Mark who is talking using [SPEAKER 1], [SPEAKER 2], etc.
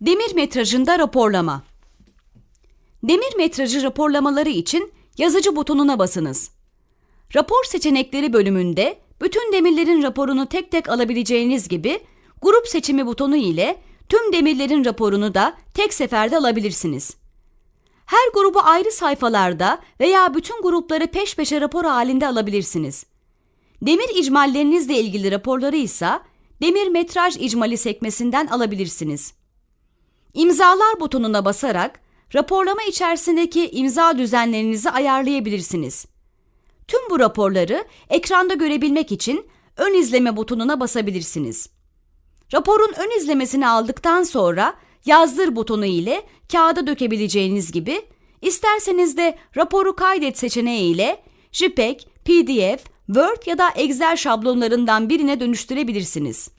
[SPEAKER 1] Demir metrajında raporlama. Demir metrajı raporlamaları için yazıcı butonuna basınız. Rapor seçenekleri bölümünde bütün demirlerin raporunu tek tek alabileceğiniz gibi grup seçimi butonu ile tüm demirlerin raporunu da tek seferde alabilirsiniz. Her grubu ayrı sayfalarda veya bütün grupları peş peşe rapor halinde alabilirsiniz. Demir icmallerinizle ilgili raporları ise demir metraj icmali sekmesinden alabilirsiniz. İmzalar butonuna basarak raporlama içerisindeki imza düzenlerinizi ayarlayabilirsiniz. Tüm bu raporları ekranda görebilmek için ön izleme butonuna basabilirsiniz. Raporun ön izlemesini aldıktan sonra yazdır butonu ile kağıda dökebileceğiniz gibi isterseniz de raporu kaydet seçeneği ile JPEG, PDF, Word ya da Excel şablonlarından birine dönüştürebilirsiniz.